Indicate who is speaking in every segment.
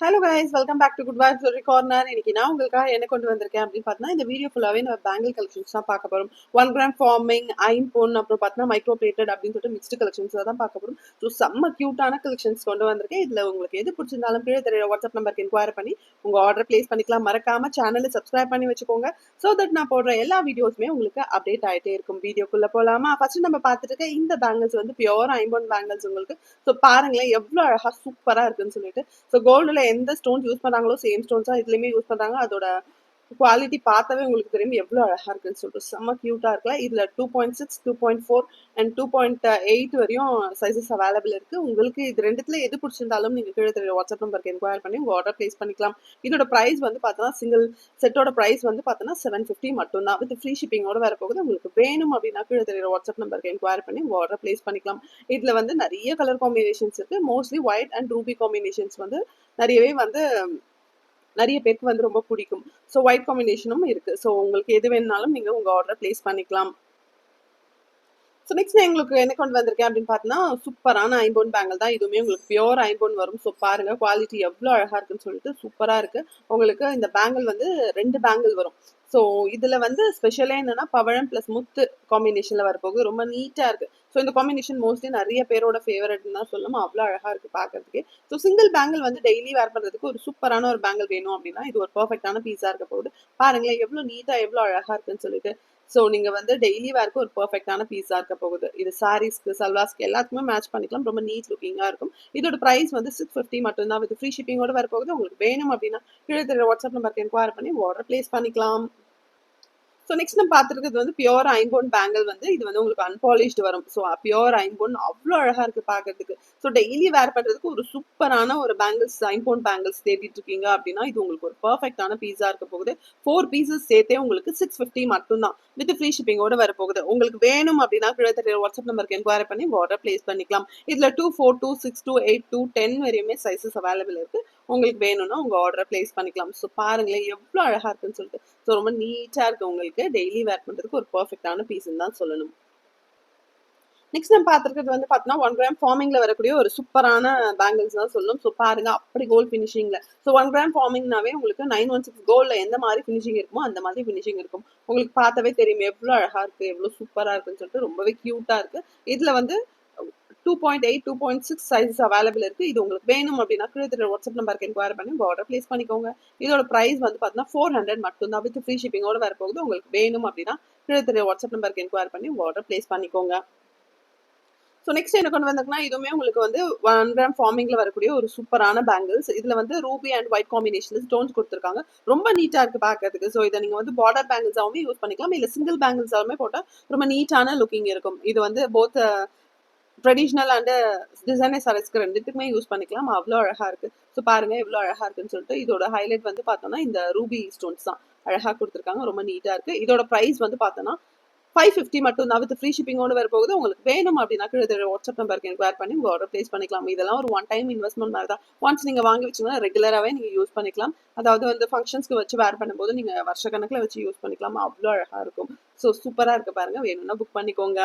Speaker 1: Hello guys welcome back to good vibes ஒரு corner இன்னைக்கு நான் உங்களுக்காக என்ன கொண்டு வந்திருக்கேன் அப்படின்னு பார்த்தீங்கன்னா இந்த வீடியோ ஃபுல்லாகவே நம்ம பேங்கிள் கலெக்ஷன்ஸ் தான் பார்க்க போகிறோம் ஒன் கிராம் ஃபார்மிங் ஐம் பொன் அப்புறம் பார்த்தீங்கன்னா மைக்ரோ பிளேட்டட் அப்படின்னு சொல்லிட்டு மிக்ஸ்டு கலெக்ஷன்ஸ் தான் பார்க்க போகிறோம் ஸோ செம்ம க்யூட்டான கலெக்ஷன்ஸ் கொண்டு வந்திருக்கேன். இதில் உங்களுக்கு எது பிடிச்சிருந்தாலும் கீழே தெரிய வாட்ஸ்அப் நம்பருக்கு இன்கொயர் பண்ணி உங்கள் ஆர்டர் ப்ளேஸ் பண்ணிக்கலாம். மறக்காம சேனலை சப்ஸ்கிரைப் பண்ணி வச்சுக்கோங்க. ஸோ தட் நான் போடுற எல்லா வீடியோஸுமே உங்களுக்கு அப்டேட் ஆகிட்டே இருக்கும். வீடியோக்குள்ளே போகலாமா ஃபர்ஸ்ட் நம்ம பார்த்துட்டு இருக்க இந்த பேங்கிள்ஸ் வந்து பியோர் ஐம்பொன் பேங்கிள்ஸ் உங்களுக்கு. ஸோ பாருங்களேன் எவ்வளோ அழகாக சூப்பராக இருக்குன்னு சொல்லிட்டு. ஸோ கோல்டில் எந்த ஸ்டோன்ஸ் யூஸ் பண்ணுறாங்களோ சேம் ஸ்டோன்ஸ் தான் இதுலேயுமே யூஸ் பண்ணுறாங்க அதோட குவாலிட்டி பார்த்தாவே உங்களுக்கு தெரியும் எவ்வளோ அழகாக இருக்குன்னு சொல்லிட்டு. செம்ம க்யூட்டாக இருக்கலாம். இதில் two point six two point four and two point eight வரையும் சைஸஸ் அவைலபிள் இருக்குது உங்களுக்கு இது ரெண்டுத்தில் எது பிடிச்சிருந்தாலும் நீங்கள் கீழே தெரிய வாட்ஸ்அப் நம்பருக்கு என்கொயர் பண்ணி உங்கள் ஆர்டர் ப்ளேஸ் பண்ணிக்கலாம். இதோட ப்ரைஸ் வந்து பார்த்தோன்னா சிங்கிள் செட்டோட ப்ரைஸ் வந்து பார்த்தோன்னா செவன் ஃபிஃப்டி மட்டும் தான் வித் ஃப்ரீ ஷிப்பிங்கோட வர போகுது. உங்களுக்கு வேணும் அப்படின்னா கீழே தெரிய வாட்ஸ்அப் நம்பருக்கு என்கொயர் பண்ணி உங்கள் ஆர்டர் ப்ளேஸ் பண்ணிக்கலாம். இதில் வந்து நிறைய கலர் காம்பினேஷன்ஸ் இருக்குது mostly white and ruby combinations வந்து நிறையவே வந்து நிறைய பேருக்கு வந்து ரொம்ப பிடிக்கும். ஸோ ஒயிட் காம்பினேஷனும் இருக்கு. ஸோ உங்களுக்கு எது வேணுனாலும் நீங்கள் உங்கள் ஆர்டர் ப்ளேஸ் பண்ணிக்கலாம். ஸோ நெக்ஸ்ட் நான் உங்களுக்கு என்ன கொண்டு வந்திருக்கேன் அப்படின்னு பார்த்தீங்கன்னா சூப்பரான ஐம்போன் பேங்கிள் தான். இதுவுமே உங்களுக்கு பியோர் ஐம்போன் வரும். ஸோ பாருங்க குவாலிட்டி எவ்வளோ அழகாக இருக்குன்னு சொல்லிட்டு சூப்பராக இருக்கு. உங்களுக்கு இந்த பேங்கல் வந்து ரெண்டு பேங்கல் வரும். ஸோ இதில் வந்து ஸ்பெஷலே என்னன்னா பவழம் ப்ளஸ் முத்து காம்பினேஷனில் வரப்போகுது. ரொம்ப நீட்டாக இருக்குது ஸோ இந்த காம்பினேஷன் மோஸ்ட்லி நிறைய பேரோட ஃபேவரட்னு தான் சொல்லணும். அவ்வளோ அழகாக இருக்குது பார்க்கறதுக்கு ஸோ சிங்கிள் பேங்கிள் வந்து டெய்லி வேர் பண்ணுறதுக்கு ஒரு சூப்பரான ஒரு பேங்கிள் வேணும் அப்படின்னா இது ஒரு பர்ஃபெக்டான பீஸாக இருக்க போகுது. பாருங்களேன் எவ்வளோ நீட்டாக எவ்வளோ அழகாக இருக்குன்னு சொல்லிட்டு. ஸோ நீங்கள் வந்து டெய்லி வேர்க்கு ஒரு பர்ஃபெக்டான பீஸாக இருக்க போகுது. இது சாரீஸ்க்கு சல்வாஸ்க்கு எல்லாத்துக்குமே மேட்ச் பண்ணிக்கலாம். ரொம்ப நீட் லுக்கிங்காக இருக்கும். இதோட ப்ரைஸ் வந்து சிக்ஸ் ஃபிஃப்டி மட்டும்தான் வித் ஃப்ரீ ஷிப்பிங்கோட வர போகுது உங்களுக்கு வேணும் அப்படின்னா கீழே தெரிய வாட்ஸ்அப் நம்பருக்கு என்கொயர் பண்ணி ஆர்டர் பிளேஸ் பண்ணிக்கலாம். ஸோ நெக்ஸ்ட் நம்ம பார்த்துருக்கிறது வந்து பியோர் ஐம்போன் பேங்கிள் வந்து இது வந்து உங்களுக்கு அன்பாலிஷ்டு வரும். ஸோ பியோர் ஐம்போன் அவ்வளோ அழகாக இருக்குது பார்க்கறதுக்கு. ஸோ டெய்லி வேர் பண்ணுறதுக்கு ஒரு சூப்பரான ஒரு பேங்கிள்ஸ் ஐம்போன் பேங்கிள்ஸ் தேடிட்டு இருக்கீங்க அப்படின்னா இது உங்களுக்கு ஒரு பர்ஃபெக்டான பீஸாக இருக்க போகுது. ஃபோர் பீசஸ் சேர்த்தே உங்களுக்கு சிக்ஸ் ஃபிஃப்டி மட்டும்தான். வித் ஃப்ரீ ஷிப்பிங்கோட வர போகுது உங்களுக்கு வேணும் அப்படின்னா கிழத்தட்ட வாட்ஸ்அப் நம்பருக்கு என்கொயரி பண்ணி ஆர்டர் ப்ளேஸ் பண்ணிக்கலாம். இதில் two four two six two eight two ten வரையுமே சைஸஸ் அவைலபிள் இருக்குது உங்களுக்கு வேணும்னா உங்கள் ஆர்டரை ப்ளேஸ் பண்ணிக்கலாம். ஸோ பாருங்களேன் எவ்வளோ அழகாக இருக்குன்னு சொல்லிட்டு. ஸோ ரொம்ப நீட்டாக இருக்குது உங்களுக்கு. டெய்லி வேர் பண்ணுறதுக்கு ஒரு பர்ஃபெக்டான பீஸ்ன்னு தான் சொல்லணும். நெக்ஸ்ட் நம்ம பார்த்துருக்கிறது வந்து பார்த்தீங்கன்னா ஒன் கிராம் ஃபார்மிங்கில் வரக்கூடிய ஒரு சூப்பரான பேங்கிள்ஸ் தான் சொல்லணும். ஸோ பாருங்க அப்படி கோல்ட் ஃபினிஷிங்கில் ஸோ ஒன் கிராம் ஃபார்மிங்னாவே உங்களுக்கு நைன் ஒன் சிக்ஸ் கோல்டில் எந்த மாதிரி ஃபினிஷிங் இருக்குமோ அந்த மாதிரி ஃபினிஷிங் இருக்கும். உங்களுக்கு பார்த்தாவே தெரியும் எவ்வளோ அழகாக இருக்குது எவ்வளோ சூப்பராக இருக்குன்னு சொல்லிட்டு ரொம்பவே க்யூட்டாக இருக்குது இதில் வந்து two point eight two point six sizes available இருக்குது இது உங்களுக்கு வேணும் அப்படின்னா கீழே வாட்ஸ்அப் நம்பருக்கு என்கொயர் பண்ணி உங்கள் ஆர்டர் ப்ளேஸ் பண்ணிக்கோங்க. இதோட ப்ரைஸ் வந்து பார்த்தீங்கன்னா ஃபோர் ஹண்ட்ரட் மட்டும்தான் வித் ஃப்ரீ ஷிப்பிங்கோட போகுது உங்களுக்கு வேணும் அப்படின்னா கீழே வாட்ஸ்அப் நம்பருக்கு என்கொயர் பண்ணி உங்கள் ஆர்டர் ப்ளேஸ் பண்ணிக்கோங்க. ஸோ நெக்ஸ்ட் என்ன கொண்டு வந்திருக்குன்னா இதுவுமே உங்களுக்கு வந்து ஒன் கிராம் ஃபார்மிங்கில் வரக்கூடிய ஒரு சூப்பரான பேங்கிள்ஸ் இதில் வந்து ruby and white combination stones கொடுத்துருக்காங்க. ரொம்ப நீட்டாக இருக்குது பார்க்கறதுக்கு ஸோ இதை நீங்கள் வந்து பார்டர் பேங்கிள்ஸாகவும் யூஸ் பண்ணிக்கலாம். இல்லை சிங்கிள் பேங்கிள்ஸாகவுமே போட்டால் ரொம்ப நீட்டான லுக்கிங் இருக்கும். இது வந்து போத் ட்ரெடிஷ்னல் அண்டு டிசைனர் சாரீஸ்க்கு ரெண்டுத்துக்குமே யூஸ் பண்ணிக்கலாம். அவ்வளோ அழகாக இருக்குது ஸோ பாருங்கள் எவ்வளோ அழகாக இருக்குன்னு சொல்லிட்டு இதோட ஹைலைட் வந்து பார்த்தோன்னா இந்த ரூபி ஸ்டோன்ஸ் தான். அழகாக கொடுத்துருக்காங்க. ரொம்ப நீட்டாக இருக்குது இதோட ப்ரைஸ் வந்து பார்த்தோன்னா ஃபைவ் ஃபிஃப்டி மட்டும் தான். வித் ஃப்ரீ ஷிப்பிங்கோடு வர போகுது. உங்களுக்கு வேணும் அப்படின்னா கீழே வாட்ஸ்அப் நம்பருக்கு என்கொயர் பண்ணி உங்கள் ஆர்டர் ப்ளேஸ் பண்ணிக்கலாம். இதெல்லாம் ஒரு ஒன் டைம் இன்வெஸ்ட்மெண்ட் மாதிரி தான். ஒன்ஸ் நீங்கள் வாங்கி வச்சிங்கன்னா ரெகுலராகவே நீங்கள் யூஸ் பண்ணிக்கலாம். அதாவது வந்து ஃபங்க்ஷன்ஸ்க்கு வச்சு வேர் பண்ணும்போது நீங்கள் வருஷக்கணக்கில் வச்சு யூஸ் பண்ணிக்கலாம். அவ்வளோ அழகாக இருக்கும். ஸோ சூப்பராக இருக்க பாருங்கள் வேணும்னா புக் பண்ணிக்கோங்க.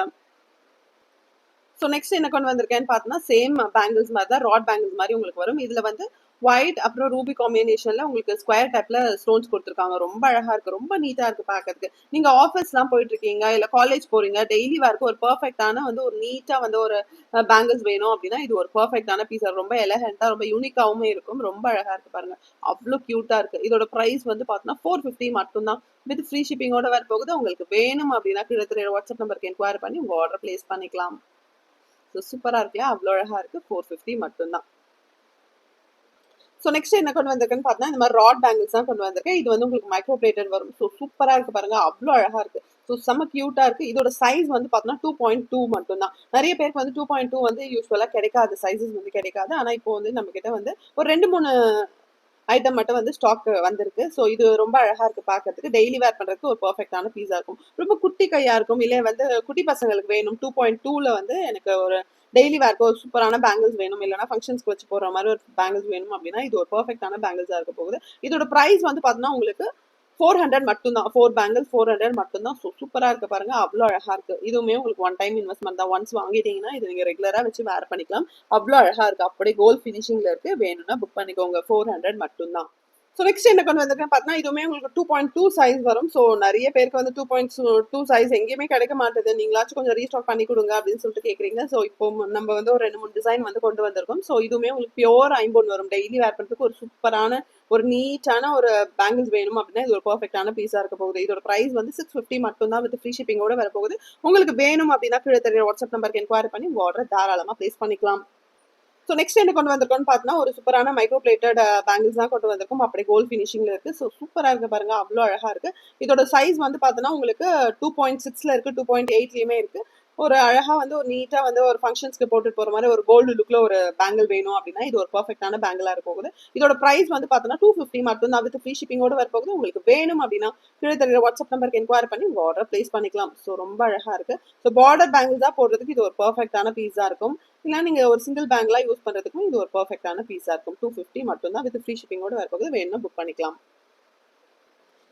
Speaker 1: ஸோ நெக்ஸ்ட் என்ன கொண்டு வந்திருக்கேன்னு பார்த்தோன்னா சேம் பேங்கிள்ஸ் மாதிரி தான் ராட் பேங்கிள்ஸ் மாதிரி உங்களுக்கு வரும். இதில் வந்து ஒயிட் அப்புறம் ரூபி காம்பினேஷனில் உங்களுக்கு ஸ்கொயர் டைப்பில் ஸ்டோன்ஸ் கொடுத்துருக்காங்க. ரொம்ப அழகாக இருக்குது ரொம்ப நீட்டாக இருக்குது பார்க்கறதுக்கு. நீங்கள் ஆஃபீஸ்லாம் போயிட்டு இருக்கீங்க இல்லை காலேஜ் போகிறீங்க டெய்லி வேர்க்கு ஒரு பர்ஃபெக்டான வந்து ஒரு நீட்டாக வந்து ஒரு பேங்கிள்ஸ் வேணும் அப்படின்னா இது ஒரு பர்ஃபெக்டான பீஸ் ரொம்ப எலகெண்ட்டாக ரொம்ப யூனிக்காகவும் இருக்கும். ரொம்ப அழகாக இருக்குது பாருங்கள் அவ்வளோ க்யூட்டாக இருக்குது இதோட ப்ரைஸ் வந்து பார்த்தோன்னா ஃபோர் ஃபிஃப்டி மட்டும்தான். வித் ஃப்ரீ ஷிப்பிங்கோட வர போகுது உங்களுக்கு வேணும் அப்படின்னா கிட்டத்தட்ட வாட்ஸ்அப் நம்பருக்கு என்கொயரி பண்ணி உங்கள் ஆர்டர் ப்ளேஸ் பண்ணிக்கலாம். ஸோ சூப்பராக இருக்குல்ல அவ்வளோ அழகாக இருக்குது ஃபோர் ஃபிஃப்டி மட்டும்தான். ஸோ நெக்ஸ்ட் என்ன கொண்டு வந்திருக்குன்னு பார்த்தா இந்த மாதிரி ராட் பேங்கிள்ஸ் தான் கொண்டு வந்திருக்கேன். இது வந்து உங்களுக்கு மைக்ரோ பிளேட்டட் வரும் ஸோ சூப்பராக இருக்குது பாருங்க. அவ்வளோ அழகாக இருக்குது ஸோ செம்ம க்யூட்டாக இருக்குது இதோட சைஸ் வந்து பார்த்தோன்னா டூ பாயிண்ட் டூ மட்டும்தான். நிறைய பேருக்கு வந்து டூ பாயிண்ட் டூ வந்து யூஸ்வலாக கிடைக்காது. சைஸஸ் வந்து கிடைக்காது. ஆனால் இப்போ வந்து நம்மக்கிட்ட வந்து ஒரு ரெண்டு மூணு ஐட்டம் மட்டும் வந்து ஸ்டாக் வந்திருக்கு. ஸோ இது ரொம்ப அழகாக இருக்குது பார்க்கறதுக்கு டெய்லி வேர் பண்ணுறதுக்கு ஒரு பர்ஃபெக்டான பீஸாக இருக்கும். ரொம்ப குட்டி கையாக இருக்கும். இல்லை வந்து குட்டி பசங்களுக்கு வேணும். டூ பாயிண்ட் டூவில் வந்து எனக்கு ஒரு டெய்லி வேர்க்கு ஒரு சூப்பரான பேங்கிள்ஸ் வேணும். இல்லைனா ஃபங்க்ஷன்ஸ்க்கு வச்சு போகிற மாதிரி ஒரு பேங்கிள்ஸ் வேணும் அப்படின்னா இது ஒரு பர்ஃபெக்டான பேங்கிள்ஸாக இருக்க போகுது. இதோட ப்ரைஸ் வந்து பார்த்தோன்னா உங்களுக்கு ஃபோர் ஹண்ட்ரட் மட்டும்தான். ஃபோர் பேங்கிள் ஃபோர் ஹண்ட்ரட் மட்டும்தான். ஸோ சூப்பராக இருக்கு பாருங்க. அவ்வளோ அழகா இருக்கு. இதுவுமே உங்களுக்கு ஒன் டைம் இன்வெஸ்ட்மெண்ட் தான். ஒன்ஸ் வாங்கிட்டீங்கன்னா இது நீங்கள் ரெகுலராக வச்சு வேர் பண்ணிக்கலாம். அவ்வளோ அழகா இருக்கு. அப்படியே கோல்ட் ஃபினிஷிங்கில் இருக்கு. வேணும்னா புக் பண்ணிக்கோங்க. ஃபோர் ஹண்ட்ரட் மட்டும்தான். ஸோ நெக்ஸ்ட் என்ன கொண்டு வந்திருக்கேன் பார்த்தீங்கன்னா இதுவுமே உங்களுக்கு டூ பாயிண்ட் டூ சைஸ் வரும். ஸோ நிறைய பேருக்கு வந்து டூ பாயிண்ட் டூ சைஸ் எங்கேயுமே கிடைக்க மாட்டேது. நீங்களாச்சும் கொஞ்சம் ரீஸ்டாக் பண்ணி கொடுங்க அப்படின்னு சொல்லிட்டு கேட்குறீங்க ஸோ இப்போ நம்ம வந்து ஒரு ரெண்டு மூணு டிசைன் வந்து கொண்டு வந்திருக்கோம். ஸோ இதுவுமே உங்களுக்கு பியோர் ஐம்போன் வரும். டெய்லி வேர் பண்ணுறதுக்கு ஒரு சூப்பரான ஒரு நீட்டான ஒரு பேங்கிள்ஸ் வேணும் அப்படின்னா இது ஒரு பர்ஃபெக்டான பீஸாக இருக்க போகுது. இதோட ப்ரைஸ் வந்து சிக்ஸ் ஃபிஃப்டி மட்டும் தான் வித் ஃப்ரீ ஷிப்பிங்கோட வர போகுது உங்களுக்கு வேணும் அப்படின்னா கீழே தெரிய வாட்ஸ்அப் நம்பருக்கு என்கொயரி பண்ணி உங்கள் ஆர்டர் தாராளமாக ப்ளேஸ் பண்ணிக்கலாம். ஸோ நெக்ஸ்ட் என்ன கொண்டு வந்திருக்கோம்னு பார்த்தீங்கன்னா ஒரு சூப்பரான மைக்ரோ பிளேட்டட் பேங்கிள்ஸ் தான் கொண்டு வந்திருக்கோம். அப்படியே கோல்ட் ஃபினிஷிங்ல இருக்கு. ஸோ சூப்பராக இருக்கு பாருங்க. அவ்வளோ அழகா இருக்கு. இதோட சைஸ் வந்து பார்த்தீங்கன்னா உங்களுக்கு டூ பாயிண்ட் சிக்ஸ்ல இருக்கு. டூ பாயிண்ட் எயிட்லயுமே இருக்கு. ஒரு அழகா வந்து ஒரு நீட்டா வந்து ஒரு ஃபங்க்ஷன்ஸ்க்கு போட்டுட்டு போற மாதிரி ஒரு கோல்டு லுக்ல ஒரு பேங்கிள் வேணும் அப்படின்னா இது ஒரு பர்ஃபெக்டான பேங்கிளா இருக்க போகுது. இதோட பிரைஸ் வந்து பாத்தீங்கன்னா டூ ஃபிஃப்டி மட்டும் தான். வித் ஃப்ரீ ஷிப்பிங்கோட வர போகுது உங்களுக்கு வேணும் அப்படின்னா கீழே தெரியுற வாட்ஸ்அப் நம்பருக்கு என்கொயர் பண்ணி உங்க ஆர்டர் பிளேஸ் பண்ணிக்கலாம். ஸோ ரொம்ப அழகா இருக்கு. ஸோ பார்டர் பேங்கிள்ஸா போடுறதுக்கு இது ஒரு பர்ஃபெக்டான பீஸா இருக்கும். இல்லை நீங்க ஒரு சிங்கிள் பேங்கிளா யூஸ் பண்றதுக்கும் இது ஒரு பர்ஃபெக்டான பீஸா இருக்கும். டூ ஃபிஃப்டி மட்டும் தான். வித் ஃப்ரீ ஷிப்பிங்கோட வர போகுது வேணும்னா புக் பண்ணிக்கலாம்.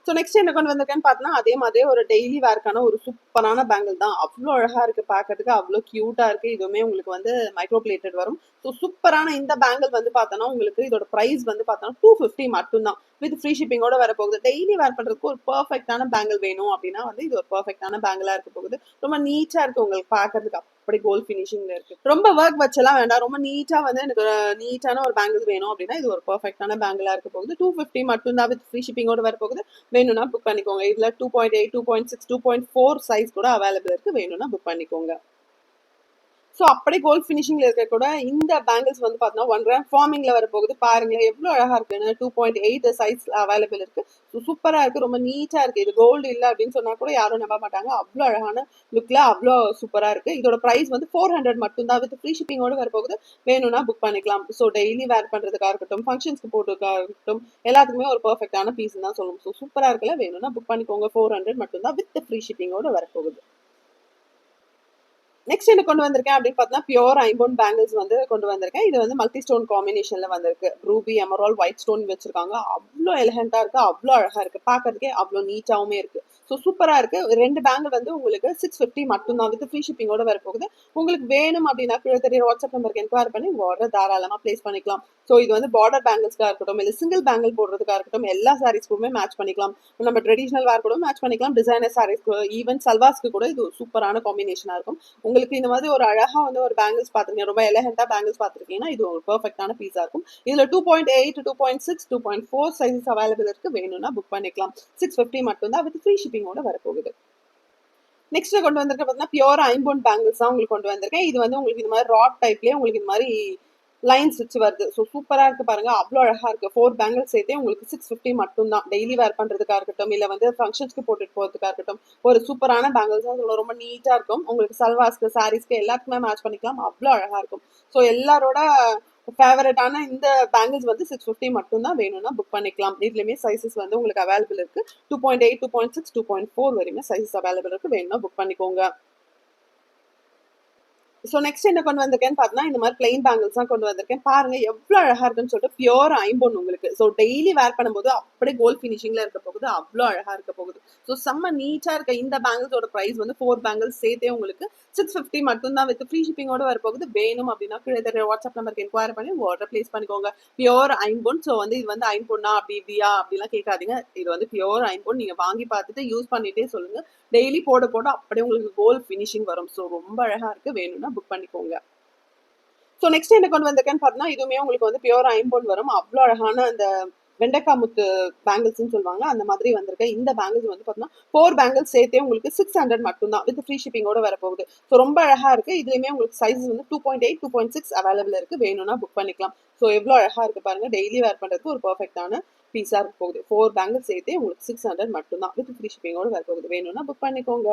Speaker 1: ஸோ நெக்ஸ்ட் என்ன கொண்டு வந்திருக்கேன்னு பார்த்தீங்கன்னா அதே மாதிரி ஒரு டெய்லி வேர்க்கான ஒரு சூப்பரான பேங்கிள் தான். அவ்வளோ அழகா இருக்கு பார்க்கறதுக்கு அவ்வளோ கியூட்டா இருக்கு. இதுவுமே உங்களுக்கு வந்து மைக்ரோ பிளேட்டட் வரும். ஸோ சூப்பரான இந்த பேங்கிள் வந்து பார்த்தோன்னா உங்களுக்கு இதோட ப்ரைஸ் வந்து பார்த்தோன்னா டூ ஃபிஃப்டி மட்டும்தான். வித் ஃப்ரீ ஷிப்பிங்கோட வர போகுது டெய்லி வேர் பண்றதுக்கு ஒரு பர்ஃபெக்டான பேங்கிள் வேணும் அப்படின்னா வந்து இது ஒரு பர்ஃபெக்டான பேங்கிளா இருக்க போகுது. ரொம்ப நீட்டா இருக்கு உங்களுக்கு பார்க்கறதுக்கு. அப்படி கோல் ஃபினிஷிங்ல இருக்கு. ரொம்ப ஒர்க் வச்செல்லாம் வேண்டாம். ரொம்ப நீட்டா வந்து எனக்கு நீட்டான ஒரு பேங்கிள் வேணும் அப்படின்னா இது ஒரு பர்ஃபெக்டான பேங்கிளா இருக்க போகுது. டூ ஃபிஃப்டி மட்டும் தான் வித் ஃப்ரீ ஷிப்பிங்கோட வர போகுது வேணும்னா புக் பண்ணிக்கோங்க. இதுல two point eight two point six two point four size கூட அவைலபிள் இருக்கு. வேணும்னா புக் பண்ணிக்கோங்க. ஸோ அப்படியே கோல்ட் ஃபினிஷிங்ல இருக்க கூட இந்த பேங்கிள்ஸ் வந்து பார்த்தீங்கன்னா ஒன் ரேம் ஃபார்மிங்ல வர போகுது பாருங்களேன் எவ்வளோ அழகா இருக்குன்னு two point eight size available இருக்கு. ஸோ சூப்பரா இருக்கு. ரொம்ப நீட்டா இருக்கு. இது கோல்டு இல்லை அப்படின்னு சொன்னா கூட யாரும் நம்ப மாட்டாங்க. அவ்வளோ அழகான லுக்ல அவ்வளோ சூப்பரா இருக்கு. இதோட ப்ரைஸ் வந்து ஃபோர் ஹண்ட்ரட் மட்டும் தான் வித் ஃப்ரீ ஷிப்பிங்கோடு வர போகுது வேணும்னா புக் பண்ணிக்கலாம். ஸோ டெய்லி வேர் பண்றதுக்காக இருக்கட்டும் ஃபங்க்ஷன்ஸ்க்கு போட்டுக்காக இருக்கட்டும் எல்லாத்துக்குமே ஒரு பர்ஃபெக்டான பீஸ் தான் சொல்லணும். ஸோ சூப்பரா இருக்குல்ல. வேணும்னா புக் பண்ணிக்கோங்க. ஃபோர் ஹண்ட்ரட் மட்டும் தான் வித் ஃப்ரீ ஷிப்பிங்கோடு வர போகுது நெக்ஸ்ட் என்ன கொண்டு வந்திருக்கேன் அப்படின்னு பார்த்தீங்கன்னா பியோர் ஐம்போன் பேங்கிள்ஸ் வந்து கொண்டு வந்திருக்கேன். இது வந்து மல்டி ஸ்டோன் காம்பினேஷன்ல வந்திருக்கு ரூபி எமரால் ஒயிட் ஸ்டோன் வச்சிருக்காங்க. அவ்வளோ எலகண்டா இருக்கு. அவ்வளோ அழகா இருக்கு. பார்க்கறதுக்கே அவ்வளோ நீட்டாவுமே இருக்கு. ஸோ சூப்பராக இருக்கு. ரெண்டு பேங்கிள் வந்து உங்களுக்கு சிக்ஸ் ஃபிஃப்டி மட்டும் தான் வித் ஃப்ரீ ஷிப்பிங்கோட வர போகுது உங்களுக்கு வேணும் அப்படின்னா கீழே தெரிய வாட்ஸ்அப் நம்பருக்கு என்கொயர் பண்ணி ஆர்டர் தாராளமாக பிளேஸ் பண்ணிக்கலாம். ஸோ இது வந்து பார்டர் பேங்கிள்ஸ்க்காக இருக்கட்டும் இல்லை சிங்கிள் பேங்கிள் போடுறதுக்காக இருக்கட்டும் எல்லா சாரீஸ்க்குமே மேட்ச் பண்ணிக்கலாம். நம்ம ட்ரெடிஷ்னல் வேர் கூட மேட்ச் பண்ணிக்கலாம். டிசைனர் சாரீஸ்க்கு ஈவன் சல்வாஸ்க்கு கூட இது சூப்பரான காம்பினேஷனாக இருக்கும். உங்களுக்கு இந்த மாதிரி ஒரு அழகா வந்து ஒரு பேங்கிள்ஸ் பார்த்துருக்கீங்க ரொம்ப எலகண்டா பேங்கிள்ஸ் பார்த்துருக்கீங்கன்னா இது ஒரு பர்ஃபெக்டான பீஸாக இருக்கும். இதில் two point eight two point six two point four sizes available இருக்கு. வேணும்னா புக் பண்ணிக்கலாம். சிக்ஸ் ஃபிஃப்டி மட்டும் தான் வித் ஃப்ரீ ஷிப்பிங்கோட வரப்போகுது. நெக்ஸ்ட் கொண்டு வந்திருக்க பார்த்தீங்கன்னா பியோர் ஐம்போன் பேங்கிள்ஸ் தான் உங்களுக்கு கொண்டு வந்திருக்கேன். இது வந்து உங்களுக்கு இந்த மாதிரி ராட் டைப்லேயே உங்களுக்கு இந்த மாதிரி லைன்ஸ் வச்சு வருது. ஸோ சூப்பராக இருக்கு பாருங்க. அவ்வளோ அழகாக இருக்குது ஃபோர் பேங்கிள் சேர்த்தே உங்களுக்கு சிக்ஸ் ஃபிஃப்டி மட்டும் தான் டெய்லி வேர் பண்ணுறதுக்காக இருக்கட்டும் இல்லை வந்து ஃபங்க்ஷன்ஸ்க்கு போட்டுட்டு போகிறதுக்காக இருக்கட்டும் ஒரு சூப்பரான பேங்கிள்ஸ் தான். ரொம்ப நீட்டாக இருக்கும். உங்களுக்கு சல்வாஸ்க்கு சாரீஸ்க்கு எல்லாத்துக்குமே மேட்ச் பண்ணிக்கலாம். அவ்வளோ அழகாக இருக்கும். ஸோ எல்லாரோட ஃபேவரட்டான இந்த பேங்கிள்ஸ் வந்து சிக்ஸ் ஃபிஃப்டி மட்டும் தான் வேணும்னா புக் பண்ணிக்கலாம். இதுலேயுமே சைஸஸ் வந்து உங்களுக்கு அவைலபிள் இருக்கு. Two point eight two point six two point four வரையுமே சைஸஸ் அவைலபிள் இருக்கு. வேணும்னா புக் பண்ணிக்கோங்க. ஸோ நெக்ஸ்ட் என்ன கொண்டு வந்திருக்கேன்னு பார்த்தீங்கன்னா இந்த மாதிரி பிளெயின் பேங்கிள்ஸ் தான் கொண்டு வந்திருக்கேன். பாருங்க எவ்வளோ அழகா இருக்குன்னு சொல்லிட்டு பியூர் ஐம்பொன் உங்களுக்கு. ஸோ டெய்லி வேர் பண்ணும்போது அப்படியே கோல்ட் ஃபினிஷிங்ல இருக்க போகுது. அவ்வளோ அழகா இருக்க போகுது. ஸோ செம்ம நீட்டா இருக்க இந்த பேங்கிள்ஸோட ப்ரைஸ் வந்து ஃபோர் பேங்கிள்ஸ் சேர்த்தே உங்களுக்கு சிக்ஸ் ஃபிஃப்டி மட்டும் தான் வித் ஃப்ரீ ஷிப்பிங்கோட வர போகுது வேணும் அப்படின்னா கீழே தர வாட்ஸ்அப் நம்பருக்கு என்கொயரி பண்ணி ஆர்டர் பிளேஸ் பண்ணிக்கோங்க. பியூர் ஐம்பொன். ஸோ வந்து இது வந்து ஐம்பொன்னா அப்படி இப்படியா அப்படிலாம் கேட்காதீங்க. இது வந்து பியூர் ஐம்பொன். நீங்க வாங்கி பார்த்துட்டு யூஸ் பண்ணிட்டே சொல்லுங்க. டெய்லி போட போட அப்படியே உங்களுக்கு கோல்ட் ஃபினிஷிங் வரும். ஸோ ரொம்ப அழகா இருக்கு. வேணும்னா புக் பண்ணிக்கோங்க. ஸோ நெக்ஸ்ட் என்ன கொண்டு வந்திருக்கேன்னு பார்த்தீங்கன்னா இதுவுமே உங்களுக்கு வந்து பியூர் ஐம்பொன் வரும். அவ்வளோ அழகான அந்த வெண்டைக்காய் முத்து பேங்கிள்ஸ்னு சொல்லுவாங்க. அந்த மாதிரி வந்திருக்கேன் இந்த பேங்கிள்ஸ் வந்து பார்த்தீங்கன்னா ஃபோர் பேங்கிள்ஸ் சேர்த்தே உங்களுக்கு சிக்ஸ் ஹண்ட்ரட் மட்டும் தான் வித் ஃப்ரீ ஷிப்பிங்கோட வரப்போகுது. ஸோ ரொம்ப அழகா இருக்கு. இதுலேயுமே உங்களுக்கு சைஸ் வந்து two point eight two point six available இருக்கு. வேணும்னா புக் பண்ணிக்கலாம். ஸோ எவ்வளோ அழகா இருக்கு பாருங்க. டெய்லி வேர் பண்றதுக்கு ஒரு பர்ஃபெக்டான பீஸாக இருக்க போகுது. ஃபோர் பேங்கிள்ஸ் சேர்த்தே உங்களுக்கு சிக்ஸ் ஹண்ட்ரட் மட்டும் தான் வித் ஃப்ரீ ஷிப்பிங்கோட வரப்போகுது. வேணும்னா புக் பண்ணிக்கோங்க.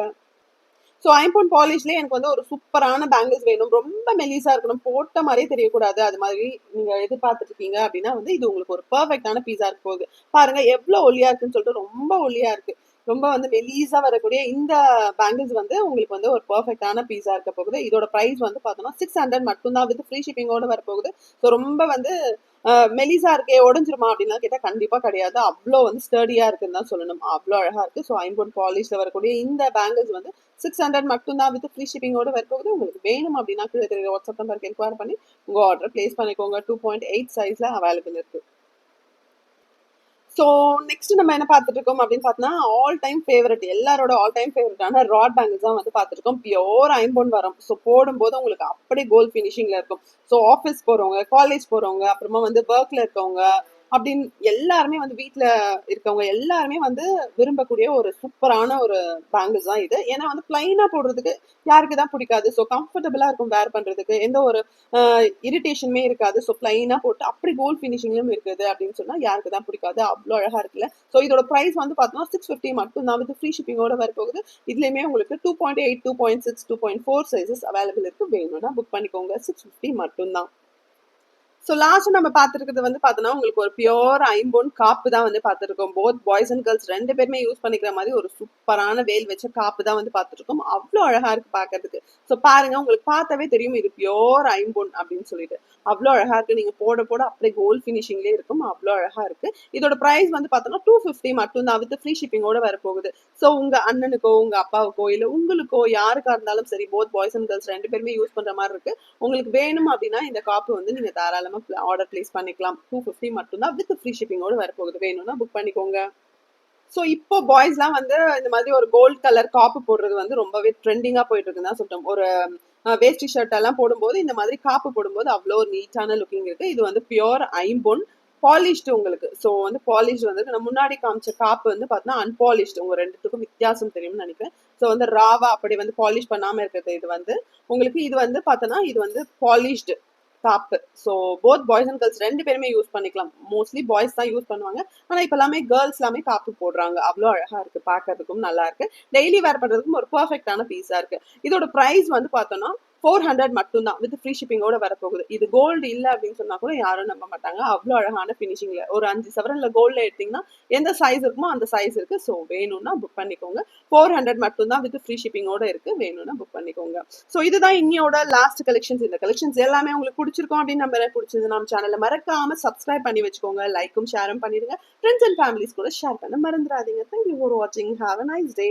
Speaker 1: ஸோ ஐம்போன் பாலிஷ்லேயே எனக்கு வந்து ஒரு சூப்பரான பேங்கிள்ஸ் வேணும். ரொம்ப மெலிசா இருக்கணும். போட்ட மாதிரியே தெரியக்கூடாது. அது மாதிரி நீங்க எதிர்பார்த்துட்டு இருக்கீங்க அப்படின்னா வந்து இது உங்களுக்கு ஒரு பர்ஃபெக்டான பீஸா இருக்க போகுது. பாருங்க எவ்வளவு ஒல்லியா இருக்குன்னு சொல்லிட்டு ரொம்ப ஒல்லியா இருக்கு. ரொம்ப வந்து மெலீஸா வரக்கூடிய இந்த பேங்கிள்ஸ் வந்து உங்களுக்கு வந்து ஒரு பர்ஃபெக்டான பீஸா இருக்க போகுது. இதோட பிரைஸ் வந்து பார்த்தோம்னா சிக்ஸ் ஹண்ட்ரட் மட்டும்தான் வித் ஃப்ரீ ஷிப்பிங்கோட வரப்போகுது. போகுது ஸோ ரொம்ப வந்து மெலிசா இருக்கே உடஞ்சிருமா அப்படின்னா கேட்டால் கண்டிப்பாக கிடையாது. அவ்வளோ வந்து ஸ்டடியாக இருக்குன்னு தான் சொல்லணும். அவ்வளோ அழகாக இருக்குது ஸோ ஐம்பொன் பாலிஷில் வரக்கூடிய இந்த பேங்கிள்ஸ் வந்து சிக்ஸ் ஹண்ட்ரட் மட்டும்தான் வித் ஃப்ரீ ஷிப்பிங்கோட வரப்போகுது. உங்களுக்கு வேணும் அப்படின்னா கீழே தெரியுற வாட்ஸ்அப் நம்பருக்கு என்கொயர் பண்ணி உங்கள் ஆர்டர் பிளேஸ் பண்ணிக்கோங்க. டூ பாயிண்ட் எயிட் சைஸில் அவைலபிள் இருக்குது ஸோ நெக்ஸ்ட் நம்ம என்ன பார்த்துட்டு இருக்கோம் அப்படின்னு பார்த்தோம்னா ஆல் டைம் ஃபேவரட் எல்லாரோட ஆல் டைம் ஃபேவரட்டான ராட் பேங்கிள்ஸ் தான் வந்து பார்த்துருக்கோம் பியோர் ஐம்பொன் வரும். ஸோ போடும்போது உங்களுக்கு அப்படியே கோல் ஃபினிஷிங்கில் இருக்கும். ஸோ ஆஃபீஸ் போகிறவங்க காலேஜ் போகிறவங்க அப்புறமா வந்து ஒர்க்கில் இருக்கவங்க அப்படின்னு எல்லாருமே வந்து வீட்டில் இருக்கவங்க எல்லாருமே வந்து விரும்பக்கூடிய ஒரு சூப்பரான ஒரு பேங்கிள்ஸ் தான் இது. ஏன்னா வந்து பிளைனாக போடுறதுக்கு யாருக்கு தான் பிடிக்காது. ஸோ கம்ஃபர்டபுளாக இருக்கும் வேர் பண்ணுறதுக்கு எந்த ஒரு இரிட்டேஷனுமே இருக்காது. ஸோ பிளைனாக போட்டு அப்படி கோல்ட் ஃபினிஷிங்லையும் இருக்குது அப்படின்னு சொன்னால் யாருக்கு தான் பிடிக்காது. அவ்வளோ அழகாக இருக்குல்ல. ஸோ இதோட ப்ரைஸ் வந்து பார்த்தோம்னா சிக்ஸ் ஃபிஃப்டி மட்டும் தான் வந்து ஃப்ரீ ஷிப்பிங்கோட வரப்போகுது. இதுலேயுமே உங்களுக்கு two point eight two point six two point four sizes available இருக்குது வேணும்னா புக் பண்ணிக்கோங்க. சிக்ஸ் ஃபிஃப்டி மட்டும்தான். ஸோ லாஸ்ட் நம்ம பார்த்துருக்கிறது வந்து பார்த்தோன்னா உங்களுக்கு ஒரு பியோர் ஐம்பொன் காப்பு தான் வந்து பார்த்துருக்கோம். போத் பாய்ஸ் அண்ட் கேர்ள்ஸ் ரெண்டு பேருமே யூஸ் பண்ணிக்கிற மாதிரி ஒரு சூப்பரான வேல் வச்ச காப்பு தான் வந்து பார்த்துருக்கோம். அவ்வளோ அழகாக இருக்குது பார்க்கறதுக்கு. ஸோ பாருங்க உங்களுக்கு பார்த்தாவே தெரியும் இது பியோர் ஐம்பொன் அப்படின்னு சொல்லிட்டு. அவ்வளோ அழகாக இருக்குது நீங்கள் போட போட அப்படியே கோல்ட் ஃபினிஷிங்லேயே இருக்கும். அவ்வளோ அழகாக இருக்குது இதோட ப்ரைஸ் வந்து பார்த்தோன்னா டூ ஃபிஃப்டி மட்டும் தான் வித் ஃப்ரீ ஷிப்பிங்கோட வரப்போகுது. ஸோ உங்கள் அண்ணனுக்கோ உங்கள் அப்பாவுக்கோ இல்லை உங்களுக்கோ யாருக்கா இருந்தாலும் சரி போத் பாய்ஸ் அண்ட் கேர்ள்ஸ் ரெண்டு பேருமே யூஸ் பண்ணுற மாதிரி இருக்குது உங்களுக்கு வேணும் அப்படின்னா இந்த காப்பு வந்து நீங்கள் தாராளமாக ஆர்டர் பிளேஸ் பண்ணிக்கலாம். டூ ஃபிஃப்டி மட்டும்தான் வித் ஃப்ரீ ஷிப்பிங்கோட வரப்போகுது. வேணும்னா புக் பண்ணிக்கோங்க. ஸோ இப்போ பாய்ஸ்லாம் வந்து இந்த மாதிரி ஒரு கோல்ட் கலர் காப்பு போடுறது வந்து ரொம்பவே ட்ரெண்டிங்காக போயிட்டு இருக்குன்னு தான் சொல்லிட்டோம் ஒரு வேஸ்டி ஷர்ட் எல்லாம் போடும்போது இந்த மாதிரி காப்பு போடும்போது அவ்வளோ ஒரு நீட்டான லுக்கிங் இருக்கு. இது வந்து பியோர் ஐம்பொன் பாலிஷ்டு உங்களுக்கு. ஸோ வந்து பாலிஷ்டு வந்து நான் முன்னாடி காமிச்ச காப்பு வந்து பார்த்தீங்கன்னா அன்பாலிஷ்டு உங்கள் ரெண்டுத்துக்கும் வித்தியாசம் தெரியும்னு நினைக்கிறேன். ஸோ வந்து ராவா அப்படி வந்து பாலிஷ் பண்ணாமல் இருக்கிறது இது வந்து உங்களுக்கு இது வந்து பார்த்தோன்னா இது வந்து பாலிஷ்டு காப்பு so both boys and girls ரெண்டு பேருமே யூஸ் பண்ணிக்கலாம். மோஸ்ட்லி பாய்ஸ் தான் யூஸ் பண்ணுவாங்க. ஆனால் இப்போ எல்லாமே கேர்ள்ஸ் எல்லாமே காப்பு போடுறாங்க. அவ்வளோ அழகாக இருக்குது பார்க்கறதுக்கும் நல்லா இருக்கு. டெய்லி வேர் பண்ணுறதுக்கும் ஒரு பர்ஃபெக்டான பீஸாக இருக்கு. இதோட ப்ரைஸ் வந்து பார்த்தோன்னா ஃபோர் ஹண்ட்ரட் மட்டும்தான் வித் ஃப்ரீ ஷிப்பிங்கோட வரப்போகுது. இது கோல்டு இல்லை அப்படின்னு சொன்னா கூட யாரும் நம்ப மாட்டாங்க. அவ்வளோ அழகான ஃபினிஷிங்ல ஒரு அஞ்சு சவரனில் கோல்டில் எடுத்தீங்கன்னா எந்த சைஸ் இருக்குமோ அந்த சைஸ் இருக்கு. ஸோ வேணும்னா புக் பண்ணிக்கோங்க. ஃபோர் ஹண்ட்ரட் மட்டும்தான் வித் ஃப்ரீ ஷிப்பிங்கோட இருக்கு. வேணும்னா புக் பண்ணிக்கோங்க. ஸோ இதுதான் இன்னியோட லாஸ்ட் கலெக்ஷன்ஸ் இந்த கலெக்ஷன்ஸ் எல்லாமே உங்களுக்கு பிடிச்சிருக்கும் அப்படின்னு நம்ம பிடிச்சது நம்ம சேனலை மறக்காம சப்ஸ்கிரைப் பண்ணி வச்சுக்கோங்க. லைக்கும் ஷேரும் பண்ணிடுங்க. ஃப்ரெண்ட்ஸ் அண்ட் ஃபேமிலிஸ் கூட ஷேர் பண்ண மறந்துடாதீங்க. தேங்க்யூ ஃபார் வாட்சிங் ஹாவ் அ நைஸ் டே